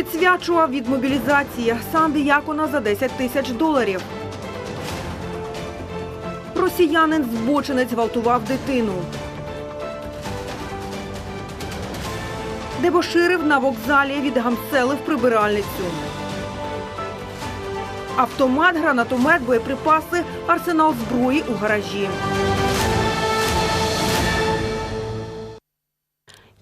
Відсвячував від мобілізації сам Діякона за 10 тисяч доларів. Росіянин збочинець гвалтував дитину. Дебоширив на вокзалі відгамселив прибиральницю. Автомат, гранатомет, боєприпаси, арсенал зброї у гаражі.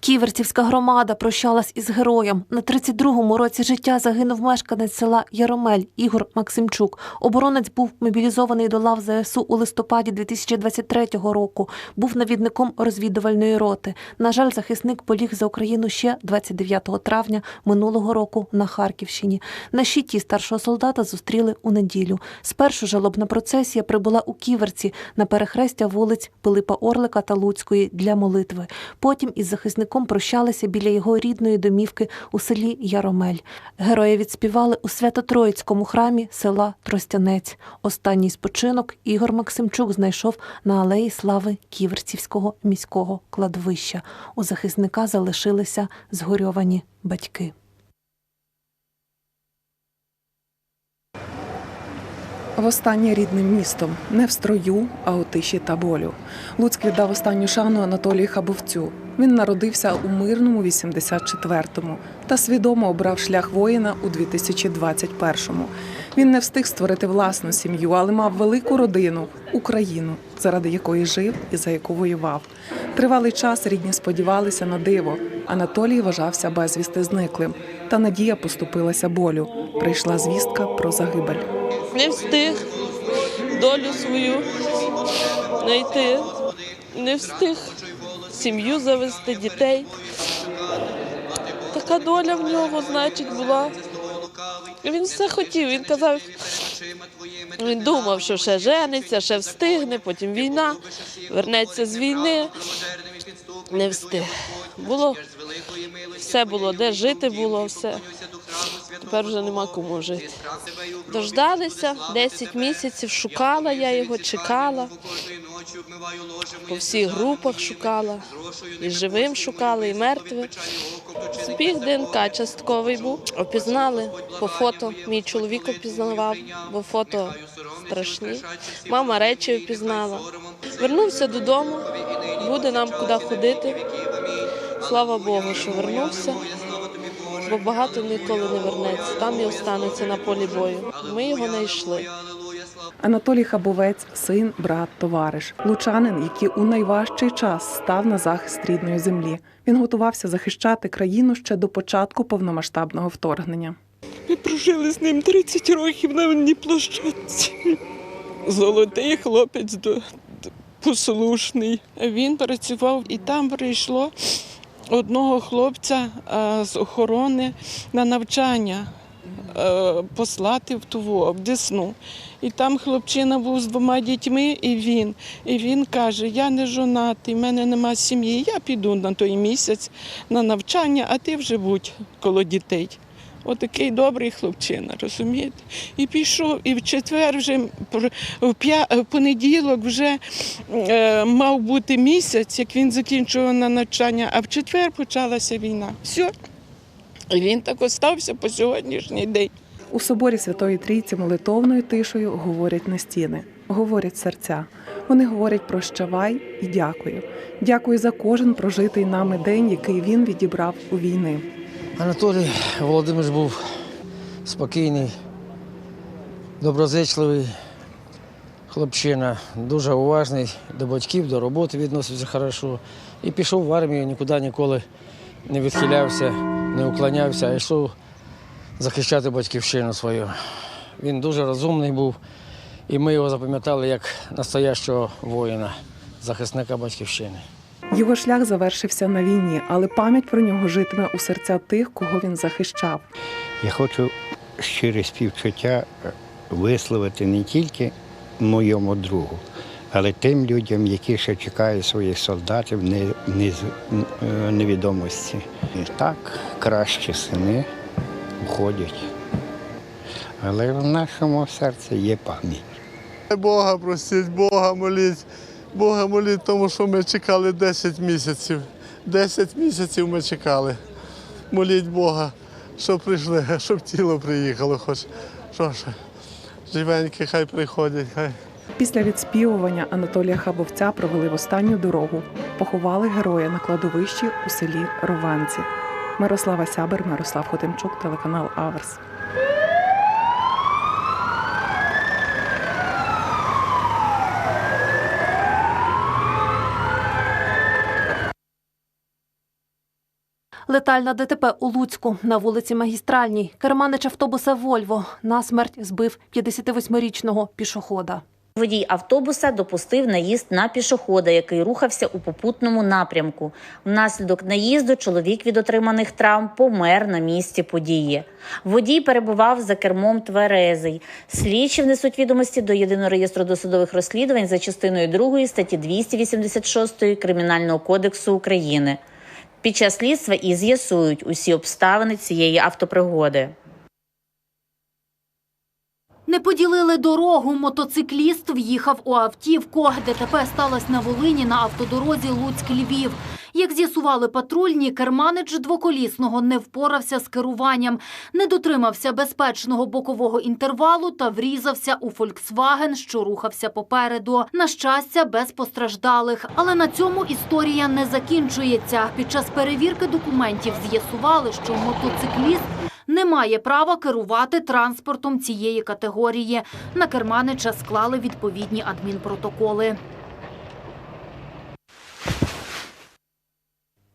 Ківерцівська громада прощалась із героєм. На 32-му році життя загинув мешканець села Яромель Ігор Максимчук. Оборонець був мобілізований до лав ЗСУ у листопаді 2023 року. Був навідником розвідувальної роти. На жаль, захисник поліг за Україну ще 29 травня минулого року на Харківщині. На щиті старшого солдата зустріли у неділю. Спершу жалобна процесія прибула у Ківерці на перехрестя вулиць Пилипа Орлика та Луцької для молитви. Потім із захисником прощалися біля його рідної домівки у селі Яромель. Герої відспівали у Свято-Троїцькому храмі села Тростянець. Останній спочинок Ігор Максимчук знайшов на алеї слави Ківерцівського міського кладовища. У захисника залишилися згорьовані батьки. Востаннє рідним містом, не в строю, а у тиші та болю. Луцьк віддав останню шану Анатолію Хабовцю. Він народився у мирному 84-му та свідомо обрав шлях воїна у 2021-му. Він не встиг створити власну сім'ю, але мав велику родину Україну, заради якої жив і за яку воював. Тривалий час рідні сподівалися на диво. Анатолій вважався безвісти зниклим. Та надія поступилася болю. Прийшла звістка про загибель. не встиг долю свою знайти, не встиг сім'ю завести, дітей. Така доля в нього, значить, була. Він все хотів, він казав, він думав, що ще жениться, ще встигне, потім війна, вернеться з війни. Не встиг. Було все було, де жити було, все. Тепер вже нема кому жити. Дождалися 10 місяців, шукала я його, чекала. По всіх групах шукала. І живим шукали, і мертвим. Збіг ДНК частковий був. Опізнали по фото. Мій чоловік опізнавав, бо фото страшні. Мама речі опізнала. Вернувся додому, буде нам куди ходити. Слава Богу, що вернувся, бо багато ніколи не вернеться. Там і останеться на полі бою. Ми його не йшли. Анатолій Хабовець, син, брат, товариш, лучанин, який у найважчий час став на захист рідної землі. Він готувався захищати країну ще до початку повномасштабного вторгнення. Ми прожили з ним 30 років на одній площадці. Золотий хлопець послушний. Він працював і там прийшло одного хлопця е, з охорони на навчання е, послати в ту в Десну. І там хлопчина був з двома дітьми, і він. І він каже: Я не жонатий, в мене нема сім'ї. Я піду на той місяць на навчання, а ти вже будь коло дітей. Отакий добрий хлопчина, розумієте? І пішов, і в четвер вже в п'я- в понеділок вже е, мав бути місяць, як він закінчував на навчання, а в четвер почалася війна. Все. І він так остався по сьогоднішній день. У соборі Святої Трійці молитовною тишею говорять на стіни, говорять серця. Вони говорять прощавай і дякую. Дякую за кожен прожитий нами день, який він відібрав у війни. Анатолій Володимирович був спокійний, доброзичливий хлопчина, дуже уважний до батьків, до роботи відносився хорошо. І пішов в армію, нікуди ніколи не відхилявся, не уклонявся, а йшов захищати батьківщину свою. Він дуже розумний був, і ми його запам'ятали як настоящого воїна, захисника батьківщини. Його шлях завершився на війні, але пам'ять про нього житиме у серця тих, кого він захищав. Я хочу щире співчуття е, висловити не тільки моєму другу, але тим людям, які ще чекають своїх солдатів е, невідомості. І так кращі сини уходять. Але в нашому серці є пам'ять. Бога просіть, Бога моліть, Бога моліть, тому що ми чекали 10 місяців. 10 місяців ми чекали. Моліть Бога, щоб прийшли, щоб тіло приїхало, хоч що ж. Живенькі, хай приходять, хай. Після відспівування Анатолія Хабовця провели в останню дорогу. Поховали героя на кладовищі у селі Рованці. Мирослава Сябер, Мирослав Хотимчук, телеканал Аверс. Летальна ДТП у Луцьку на вулиці Магістральній. Керманич автобуса Вольво на смерть збив 58-річного пішохода. Водій автобуса допустив наїзд на пішохода, який рухався у попутному напрямку. Внаслідок наїзду чоловік від отриманих травм помер на місці події. Водій перебував за кермом тверезий. Слідчі внесуть відомості до єдиного реєстру досудових розслідувань за частиною 2 статті 286 Кримінального кодексу України. Під час слідства і з'ясують усі обставини цієї автопригоди. Не поділили дорогу. Мотоцикліст в'їхав у автівку. ДТП сталося на Волині на автодорозі Луцьк-Львів. Як з'ясували патрульні, керманич двоколісного не впорався з керуванням, не дотримався безпечного бокового інтервалу та врізався у «Фольксваген», що рухався попереду. На щастя, без постраждалих. Але на цьому історія не закінчується. Під час перевірки документів з'ясували, що мотоцикліст не має права керувати транспортом цієї категорії. На керманича склали відповідні адмінпротоколи.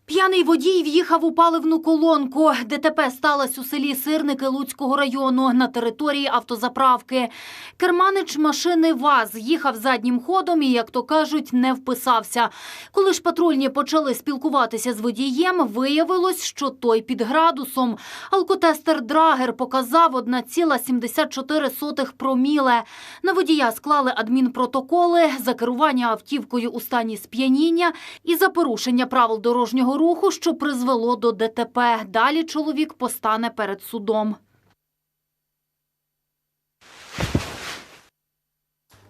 П'яний водій в'їхав у паливну колонку. ДТП сталося у селі Сирники Луцького району на території автозаправки. Керманич машини ВАЗ їхав заднім ходом і, як то кажуть, не вписався. Коли ж патрульні почали спілкуватися з водієм, виявилось, що той під градусом. Алкотестер Драгер показав 1,74 проміле. На водія склали адмінпротоколи за керування автівкою у стані сп'яніння і за порушення правил дорожнього руху, що призвело до ДТП. Далі чоловік постане перед судом.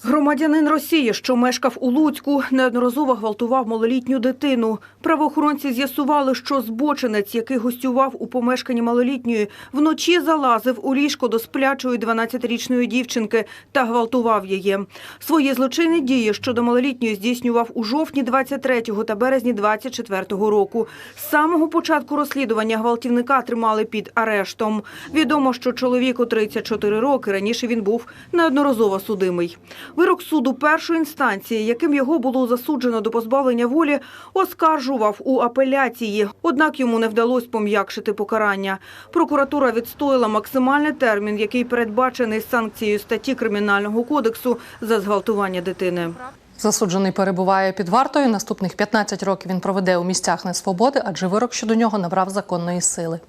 Громадянин Росії, що мешкав у Луцьку, неодноразово гвалтував малолітню дитину. Правоохоронці з'ясували, що збочинець, який гостював у помешканні малолітньої, вночі залазив у ліжко до сплячої 12-річної дівчинки та гвалтував її. Свої злочинні дії щодо малолітньої здійснював у жовтні 23-го та березні 24-го року. З самого початку розслідування гвалтівника тримали під арештом. Відомо, що чоловіку 34 роки, раніше він був неодноразово судимий. Вирок суду першої інстанції, яким його було засуджено до позбавлення волі, оскаржував у апеляції. Однак йому не вдалося пом'якшити покарання. Прокуратура відстояла максимальний термін, який передбачений санкцією статті Кримінального кодексу за зґвалтування дитини. Засуджений перебуває під вартою. Наступних 15 років він проведе у місцях несвободи, адже вирок щодо нього набрав законної сили.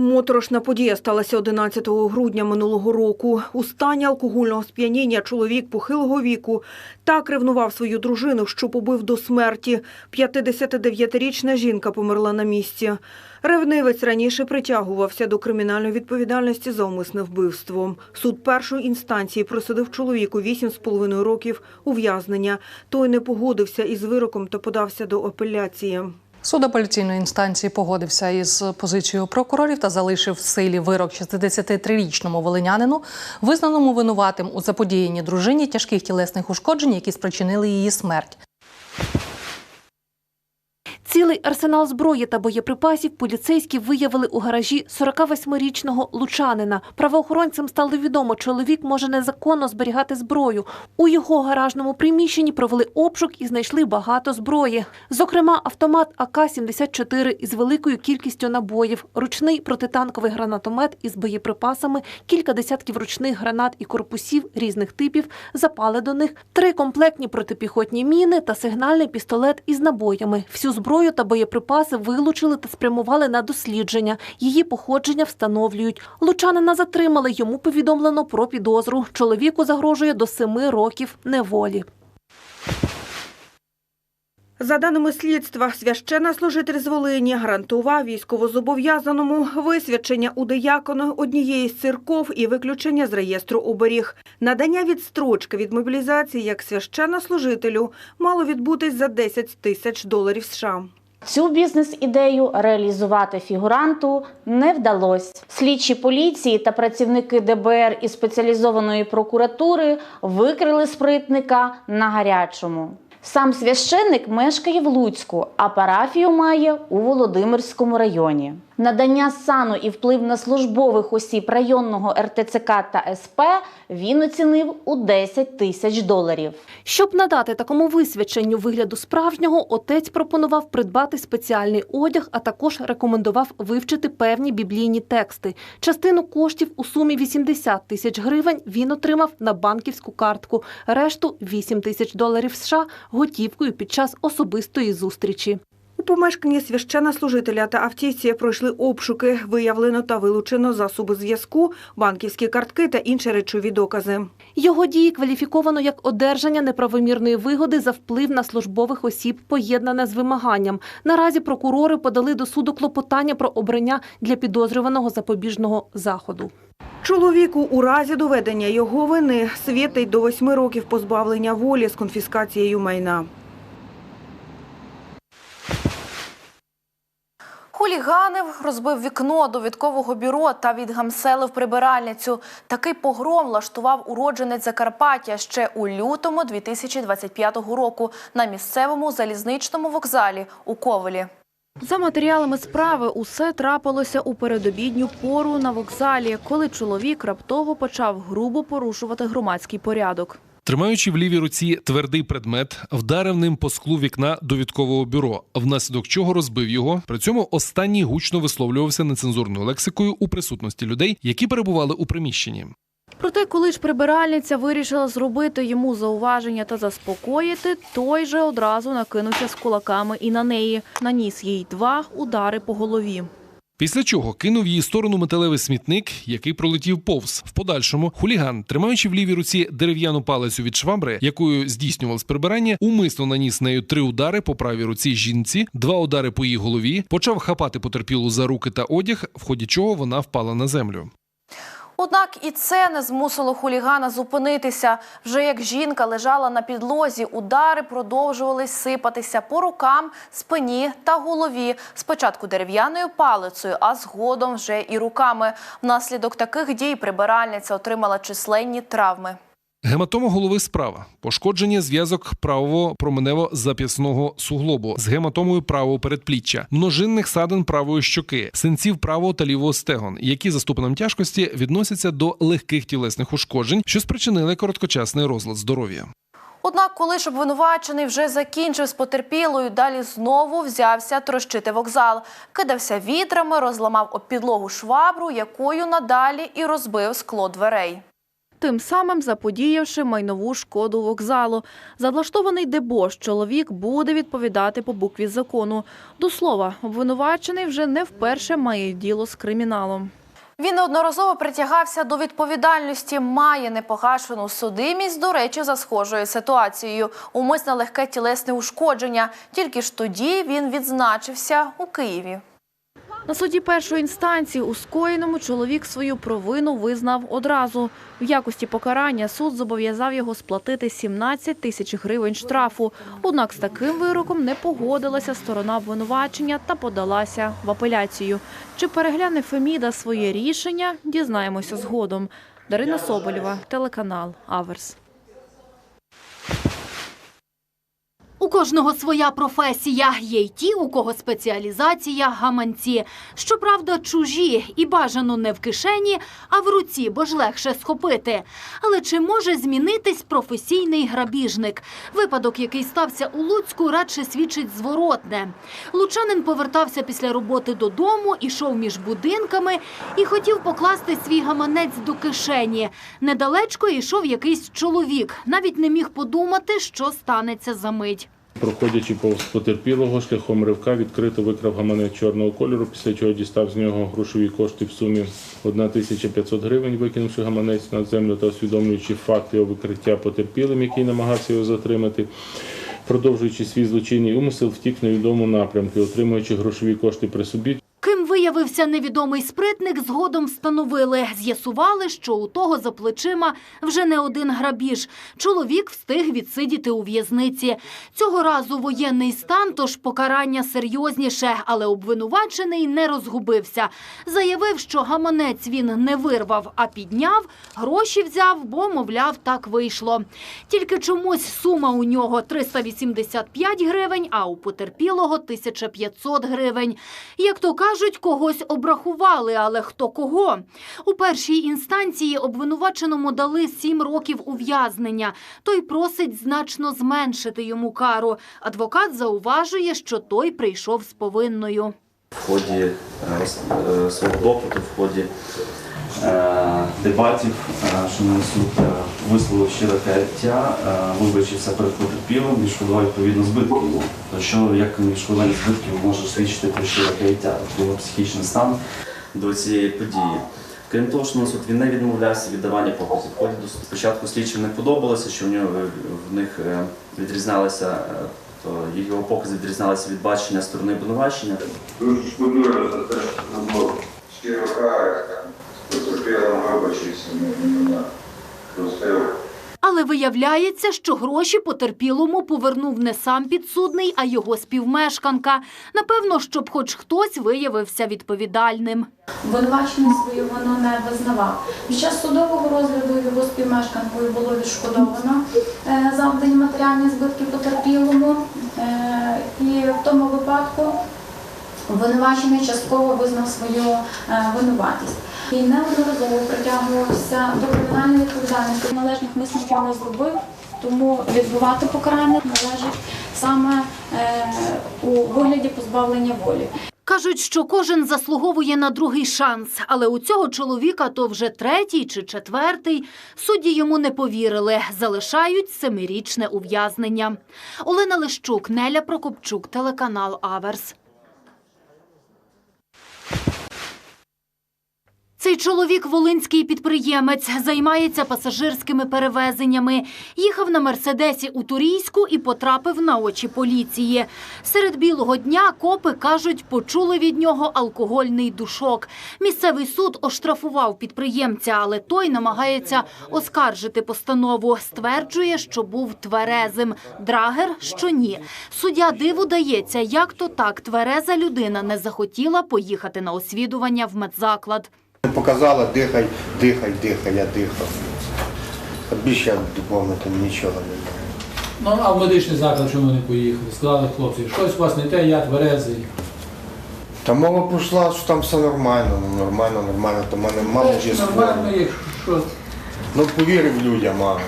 Моторошна подія сталася 11 грудня минулого року. У стані алкогольного сп'яніння чоловік похилого віку так ревнував свою дружину, що побив до смерті. 59-річна жінка померла на місці. Ревнивець раніше притягувався до кримінальної відповідальності за умисне вбивство. Суд першої інстанції присудив чоловіку 8,5 років ув'язнення. Той не погодився із вироком та подався до апеляції. Суд апеляційної інстанції погодився із позицією прокурорів та залишив в силі вирок 63-річному волинянину, визнаному винуватим у заподіянні дружині тяжких тілесних ушкоджень, які спричинили її смерть. Цілий арсенал зброї та боєприпасів поліцейські виявили у гаражі 48-річного лучанина. Правоохоронцям стало відомо, чоловік може незаконно зберігати зброю. У його гаражному приміщенні провели обшук і знайшли багато зброї. Зокрема, автомат АК-74 із великою кількістю набоїв, ручний протитанковий гранатомет із боєприпасами, кілька десятків ручних гранат і корпусів різних типів, запали до них, три комплектні протипіхотні міни та сигнальний пістолет із набоями. Всю зброю та боєприпаси вилучили та спрямували на дослідження. Її походження встановлюють. Лучанина затримали. Йому повідомлено про підозру. Чоловіку загрожує до семи років неволі. За даними слідства, священнослужитель з Волині гарантував військовозобов'язаному висвячення у диякону однієї з церков і виключення з реєстру оберіг. Надання відстрочки від мобілізації як священнослужителю мало відбутись за 10 тисяч доларів США. Цю бізнес-ідею реалізувати фігуранту не вдалося. Слідчі поліції та працівники ДБР і спеціалізованої прокуратури викрили спритника на гарячому. Сам священник мешкає в Луцьку, а парафію має у Володимирському районі. Надання сану і вплив на службових осіб районного РТЦК та СП він оцінив у 10 тисяч доларів. Щоб надати такому висвяченню вигляду справжнього, отець пропонував придбати спеціальний одяг, а також рекомендував вивчити певні біблійні тексти. Частину коштів у сумі 80 тисяч гривень він отримав на банківську картку, решту 8 тисяч доларів США готівкою під час особистої зустрічі. У помешканні священнослужителя та автівці пройшли обшуки. Виявлено та вилучено засоби зв'язку, банківські картки та інші речові докази. Його дії кваліфіковано як одержання неправомірної вигоди за вплив на службових осіб, поєднане з вимаганням. Наразі прокурори подали до суду клопотання про обрання для підозрюваного запобіжного заходу. Чоловіку у разі доведення його вини світить до восьми років позбавлення волі з конфіскацією майна. Хуліганив, розбив вікно довідкового бюро та відгамселив прибиральницю. Такий погром влаштував уродженець Закарпаття ще у лютому 2025 року на місцевому залізничному вокзалі у Ковелі. За матеріалами справи усе трапилося у передобідню пору на вокзалі, коли чоловік раптово почав грубо порушувати громадський порядок. Тримаючи в лівій руці твердий предмет, вдарив ним по склу вікна довідкового бюро, внаслідок чого розбив його. При цьому останній гучно висловлювався нецензурною лексикою у присутності людей, які перебували у приміщенні. Проте, коли ж прибиральниця вирішила зробити йому зауваження та заспокоїти, той же одразу накинувся з кулаками і на неї. Наніс їй два удари по голові. Після чого кинув її сторону металевий смітник, який пролетів повз. В подальшому хуліган, тримаючи в лівій руці дерев'яну палицю від швабри, якою здійснював прибирання, умисно наніс нею три удари по правій руці жінці, два удари по її голові, почав хапати потерпілу за руки та одяг, в ході чого вона впала на землю. Однак і це не змусило хулігана зупинитися. Вже як жінка лежала на підлозі, удари продовжувались сипатися по рукам, спині та голові. Спочатку дерев'яною палицею, а згодом вже і руками. Внаслідок таких дій прибиральниця отримала численні травми. Гематома голови справа, пошкодження зв'язок правого променево зап'ясного суглобу з гематомою правого передпліччя, множинних садин правої щоки, синців правого та лівого стегон, які за ступенем тяжкості відносяться до легких тілесних ушкоджень, що спричинили короткочасний розлад здоров'я. Однак, коли ж обвинувачений вже закінчив з потерпілою, далі знову взявся трощити вокзал, кидався вітрами, розламав об підлогу швабру, якою надалі і розбив скло дверей. Тим самим заподіявши майнову шкоду вокзалу. За влаштований дебош чоловік буде відповідати по букві закону. До слова, обвинувачений вже не вперше має діло з криміналом. Він неодноразово притягався до відповідальності, має непогашену судимість, до речі, за схожою ситуацією. Умисне легке тілесне ушкодження. Тільки ж тоді він відзначився у Києві. На суді першої інстанції у скоєному чоловік свою провину визнав одразу. В якості покарання суд зобов'язав його сплатити 17 тисяч гривень штрафу. Однак з таким вироком не погодилася сторона обвинувачення та подалася в апеляцію. Чи перегляне Феміда своє рішення, дізнаємося згодом. Дарина Соболєва, телеканал Аверс. У кожного своя професія. Є й ті, у кого спеціалізація гаманці. Щоправда, чужі і бажано не в кишені, а в руці, бо ж легше схопити. Але чи може змінитись професійний грабіжник? Випадок, який стався у Луцьку, радше свідчить зворотне. Лучанин повертався після роботи додому, ішов між будинками і хотів покласти свій гаманець до кишені. Недалечко йшов якийсь чоловік. Навіть не міг подумати, що станеться за мить. Проходячи повз потерпілого шляхом ривка, відкрито викрав гаманець чорного кольору, після чого дістав з нього грошові кошти в сумі 1500 гривень, викинувши гаманець на землю та усвідомлюючи факт його викриття потерпілим, який намагався його затримати. Продовжуючи свій злочинний умисел, втік на відому напрямку, отримуючи грошові кошти при собі. Виявився невідомий спритник, згодом встановили. З'ясували, що у того за плечима вже не один грабіж. Чоловік встиг відсидіти у в'язниці. Цього разу воєнний стан, тож покарання серйозніше, але обвинувачений не розгубився. Заявив, що гаманець він не вирвав, а підняв, гроші взяв, бо, мовляв, так вийшло. Тільки чомусь сума у нього 385 гривень, а у потерпілого 1500 гривень. Як то кажуть, когось обрахували, але хто кого? У першій інстанції обвинуваченому дали сім років ув'язнення. Той просить значно зменшити йому кару. Адвокат зауважує, що той прийшов з повинною. в ході е, е, свого допиту, в ході е, дебатів, е, шановний суд е, висловив щире каяття, е, вибачився перед потерпілим, відшкодував відповідно збитки. То що як відшкодування збитків може свідчити про щире каяття, його психічний стан до цієї події. Крім того, що суд він не відмовлявся від давання показів. Спочатку слідчим не подобалося, що в нього в них відрізнялися. То його покази відрізнялися від бачення сторони обвинувачення. Дуже шкодую за те, що зробив щиро каюсь, потерпілим вибачився, не мене. Але виявляється, що гроші потерпілому повернув не сам підсудний, а його співмешканка. Напевно, щоб хоч хтось виявився відповідальним. Обвинувачений свою вину не визнавав. Під час судового розгляду його співмешканкою було відшкодовано е, завдані матеріальні збитки потерпілому. Е, І в тому випадку обвинувачений частково визнав свою е, винуватість. І неодноразово притягувався до кримінальної відповідальності. Належних висновків не зробив, тому відбувати покарання належить саме е, у вигляді позбавлення волі. Кажуть, що кожен заслуговує на другий шанс, але у цього чоловіка то вже третій чи четвертий. Судді йому не повірили, залишають семирічне ув'язнення. Олена Лищук, Неля Прокопчук, телеканал Аверс. Цей чоловік волинський підприємець, займається пасажирськими перевезеннями. Їхав на мерседесі у Турійську і потрапив на очі поліції. Серед білого дня копи кажуть, почули від нього алкогольний душок. Місцевий суд оштрафував підприємця, але той намагається оскаржити постанову. Стверджує, що був тверезим. Драгер, що ні. Суддя диву дається, як то так твереза людина не захотіла поїхати на освідування в медзаклад. Показала, дихай, дихай, дихай, я дихав. А більше я допомогти нічого не знаю. Ну, а в медичний заклад чому не поїхали? Сказали хлопці, щось у вас не те, я тверезий. Та мова пішла, що там все нормально, ну нормально, нормально, то в мене мама вже Нормально, скоро. якщо Ну повірив людям, мама.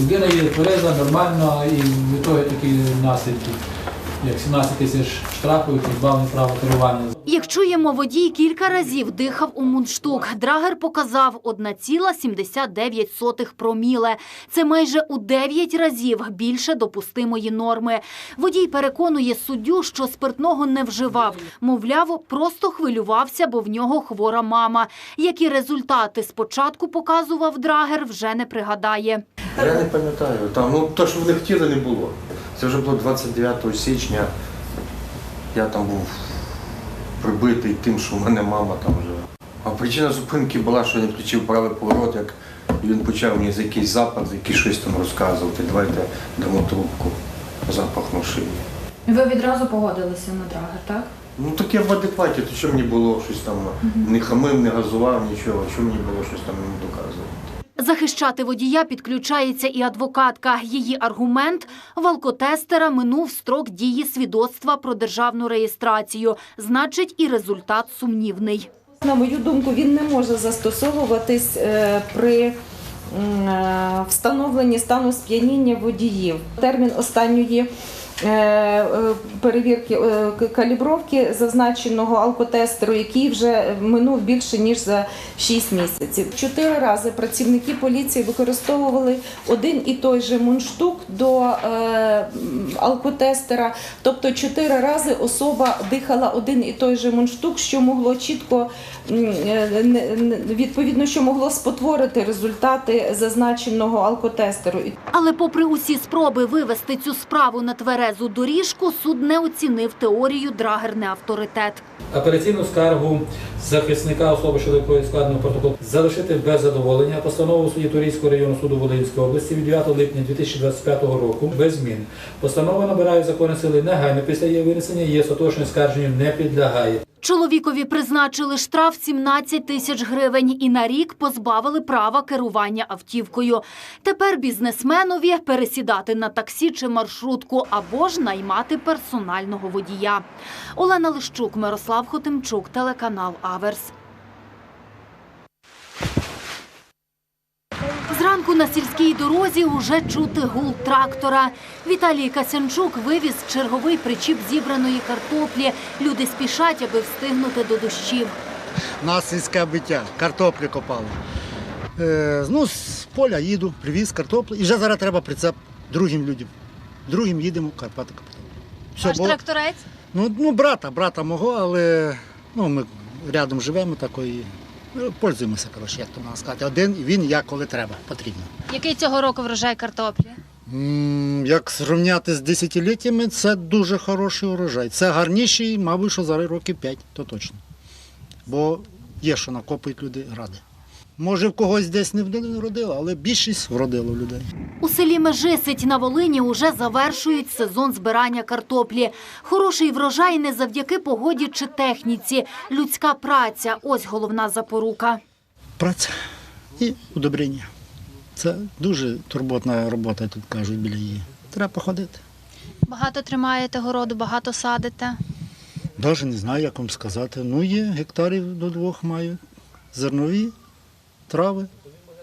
людина є твереза, нормально, і в ітогі такі наслідки, як 17 тисяч штрафів, позбавлення права керування. Як чуємо, водій кілька разів дихав у мундштук. Драгер показав 1,79 проміле. Це майже у 9 разів більше допустимої норми. Водій переконує суддю, що спиртного не вживав. Мовляв, просто хвилювався, бо в нього хвора мама. Які результати спочатку показував Драгер, вже не пригадає. Я не пам'ятаю. Там, ну то, що вони хотіли, не було. Це вже було 29 січня. Я там був прибитий тим, що в мене мама там живе. А причина зупинки була, що я включив правий поворот, як він почав мені за якийсь запах, за якийсь щось там розказувати. Давайте дамо трубку, запах машини. Ви відразу погодилися на драгер, так? Ну так я в адекваті, то що мені було щось там, не хамив, не газував, нічого, що мені було щось там йому доказувати. Захищати водія підключається і адвокатка. Її аргумент – в алкотестера минув строк дії свідоцтва про державну реєстрацію. Значить, і результат сумнівний. На мою думку, він не може застосовуватись е, при е, встановленні стану сп'яніння водіїв. Термін останньої перевірки е, калібровки зазначеного алкотестеру, який вже минув більше ніж за 6 місяців. Чотири рази працівники поліції використовували один і той же мундштук до е, алкотестера. Тобто чотири рази особа дихала один і той же мундштук, що могло чітко е, відповідно, що могло спотворити результати зазначеного алкотестеру. Але попри усі спроби вивести цю справу на тверезий тверезу доріжку суд не оцінив теорію драгер не авторитет. Апеляційну скаргу захисника особи, щодо якої складено протокол, залишити без задоволення постанову судді Турійського району суду Волинської області від 9 липня 2025 року без змін. Постанова набирає закони сили негайно після її винесення, її остаточне скарженню не підлягає. Чоловікові призначили штраф 17 тисяч гривень і на рік позбавили права керування автівкою. Тепер бізнесменові пересідати на таксі чи маршрутку або ж наймати персонального водія. Олена Лищук, Мирослав Хотимчук, телеканал Аверс. Зранку на сільській дорозі уже чути гул трактора. Віталій Касянчук вивіз черговий причіп зібраної картоплі. Люди спішать, аби встигнути до дощів. У нас сільське биття, картоплі копали. Е, ну, з поля їду, привіз картоплю. І вже зараз треба прицеп другим людям. Другим їдемо Карпати копати. Все, Ваш бо- тракторець? Ну, ну, брата, брата мого, але ну, ми рядом живемо такої. Ну, пользуємося, коротше, як то можна сказати. Один він як коли треба, потрібно. Який цього року врожай картоплі? М, Як зрівняти з десятиліттями, це дуже хороший урожай. Це гарніший, мабуть, що зараз років 5, то точно. Бо є, що накопують люди ради. Може, в когось десь не вродило, але більшість вродило людей. У селі Межисить на Волині уже завершують сезон збирання картоплі. Хороший врожай не завдяки погоді чи техніці. Людська праця – ось головна запорука. Праця і удобрення. Це дуже турботна робота, тут кажуть, біля її. Треба походити. Багато тримаєте городу, багато садите. Навіть не знаю, як вам сказати. Ну, є гектарів до двох маю. Зернові, трави,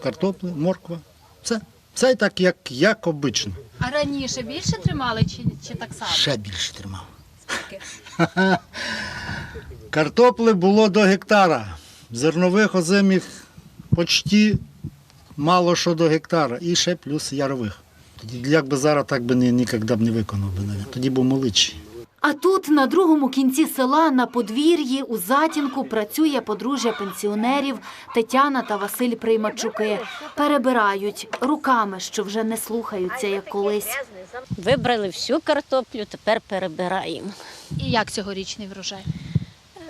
картопли, морква. Все. Все так, як, як обично. А раніше більше тримали чи, чи так само? Ще більше тримав. Картопли було до гектара. Зернових озимих почти мало що до гектара. І ще плюс ярових. Тоді, якби зараз так би ніколи б не виконав би навіть. Тоді був молодший. А тут, на другому кінці села, на подвір'ї, у затінку працює подружжя пенсіонерів Тетяна та Василь Приймачуки. Перебирають руками, що вже не слухаються, як колись. Вибрали всю картоплю, тепер перебираємо. І як цьогорічний врожай?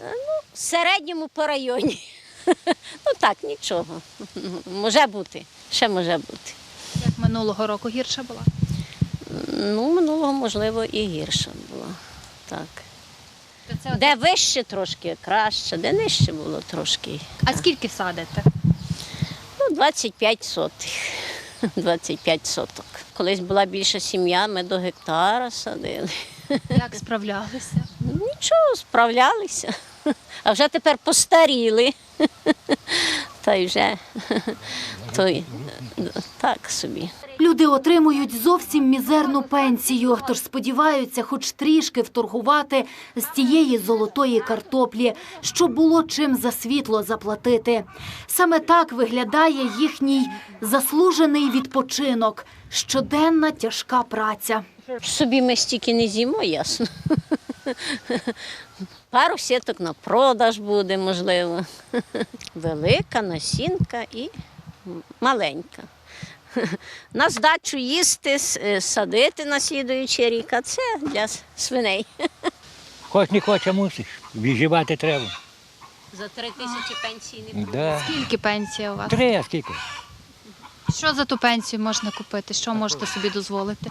Ну, В середньому по районі. Ну так, нічого. Може бути, ще може бути. Як минулого року гірша була? Ну, минулого, можливо, і гірше було. Так. Де вище трошки краще, де нижче було трошки. А скільки садите? Ну, 25 сотих. 25 соток. Колись була більша сім'я, ми до гектара садили. Як справлялися? Нічого, справлялися. А вже тепер постаріли. Та й вже той, так собі. Люди отримують зовсім мізерну пенсію, тож сподіваються хоч трішки вторгувати з тієї золотої картоплі, щоб було чим за світло заплатити. Саме так виглядає їхній заслужений відпочинок, щоденна тяжка праця. Собі ми стільки не з'їмо, ясно. Пару сіток на продаж буде, можливо. Велика насінка і маленька. На здачу їсти, е, садити на слідуючий рік, а це для свиней. Хоч не хоче, мусиш. Виживати треба. За три тисячі пенсії не Да. Скільки пенсія у вас? Три, а скільки? Що за ту пенсію можна купити? Що можете собі дозволити?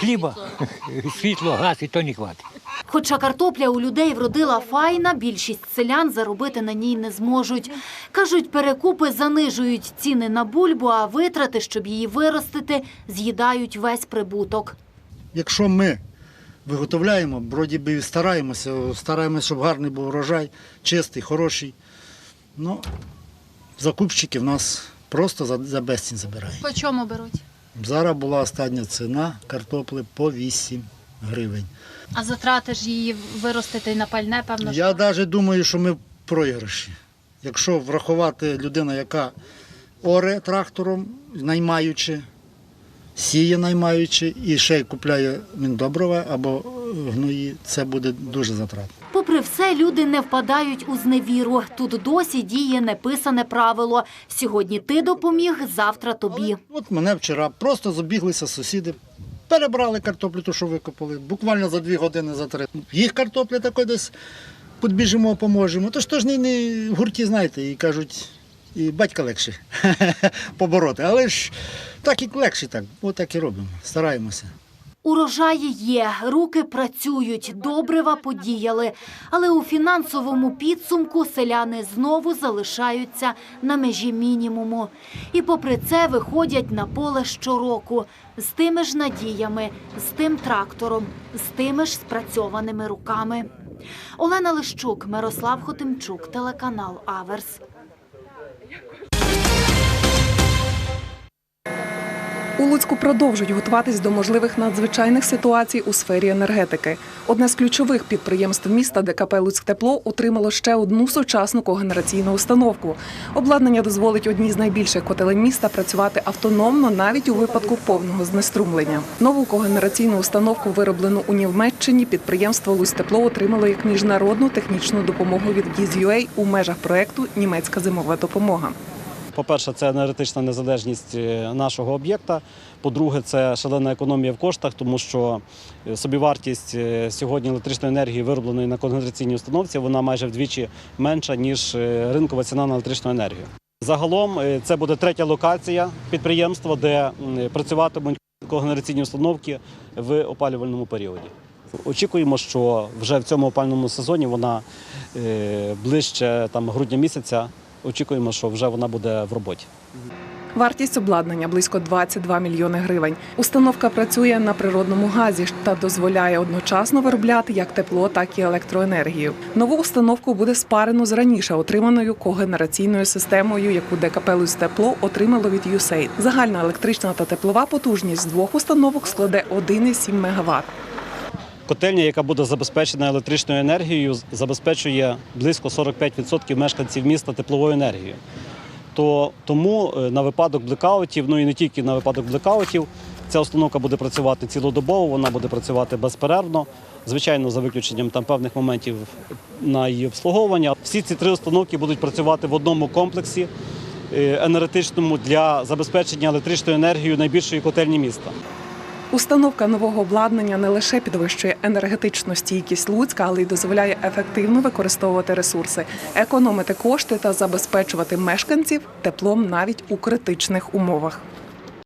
Хліба, світло, газ і то не хватить. Хоча картопля у людей вродила файна, більшість селян заробити на ній не зможуть. Кажуть, перекупи занижують ціни на бульбу, а витрати, щоб її виростити, з'їдають весь прибуток. Якщо ми виготовляємо, вроді би стараємося, стараємося, щоб гарний був урожай, чистий, хороший. Ну, закупщики в нас просто за, за безцінь забирають. По чому беруть? Зараз була остання ціна картопли по 8 гривень. А затрати ж її виростити на пальне, певно. Я навіть думаю, що ми в програші. Якщо врахувати людина, яка оре трактором, наймаючи, сіє наймаючи і ще й купляє міндоброва або е, гної, це буде дуже затратно. Попри все, люди не впадають у зневіру. Тут досі діє неписане правило. Сьогодні ти допоміг, завтра тобі. От мене вчора просто забіглися сусіди. перебрали картоплю, ту, що викопали, буквально за дві години, за три. Їх картопля такої десь підбіжимо, поможемо. То ж то ж не, не в гурті, знаєте, і кажуть, і батька легше побороти. Але ж так і легше так, отак і робимо, стараємося. Урожаї є, руки працюють, добрива подіяли. Але у фінансовому підсумку селяни знову залишаються на межі мінімуму. І попри це виходять на поле щороку з тими ж надіями, з тим трактором, з тими ж спрацьованими руками. Олена Лищук, Мирослав Хотимчук, телеканал Аверс. У Луцьку продовжують готуватись до можливих надзвичайних ситуацій у сфері енергетики. Одне з ключових підприємств міста ДКП «Луцьктепло» отримало ще одну сучасну когенераційну установку. Обладнання дозволить одній з найбільших котелень міста працювати автономно навіть у випадку повного знеструмлення. Нову когенераційну установку, вироблену у Німеччині, підприємство «Луцьтепло» отримало як міжнародну технічну допомогу від GIZ.UA у межах проекту Німецька зимова допомога. По-перше, це енергетична незалежність е, нашого об'єкта. По-друге, це шалена економія в коштах, тому що е, собівартість е, сьогодні електричної енергії, виробленої на конгрегаційній установці, вона майже вдвічі менша, ніж ринкова ціна на електричну енергію. Загалом це буде третя локація підприємства, де працюватимуть когенераційні установки в опалювальному періоді. Очікуємо, що вже в цьому опальному сезоні вона ближче там, грудня місяця. Очікуємо, що вже вона буде в роботі. Вартість обладнання близько 22 мільйони гривень. Установка працює на природному газі та дозволяє одночасно виробляти як тепло, так і електроенергію. Нову установку буде спарено з раніше отриманою когенераційною системою, яку ДКП «Луцьтепло» отримало від USAID. Загальна електрична та теплова потужність з двох установок складе 1,7 МВт. Котельня, яка буде забезпечена електричною енергією, забезпечує близько 45% мешканців міста тепловою енергією. То тому е, на випадок блекаутів, ну і не тільки на випадок блекаутів, ця установка буде працювати цілодобово, вона буде працювати безперервно. Звичайно, за виключенням там певних моментів на її обслуговування. Всі ці три установки будуть працювати в одному комплексі е, енергетичному для забезпечення електричною енергією найбільшої котельні міста. Установка нового обладнання не лише підвищує енергетичну стійкість Луцька, але й дозволяє ефективно використовувати ресурси, економити кошти та забезпечувати мешканців теплом навіть у критичних умовах.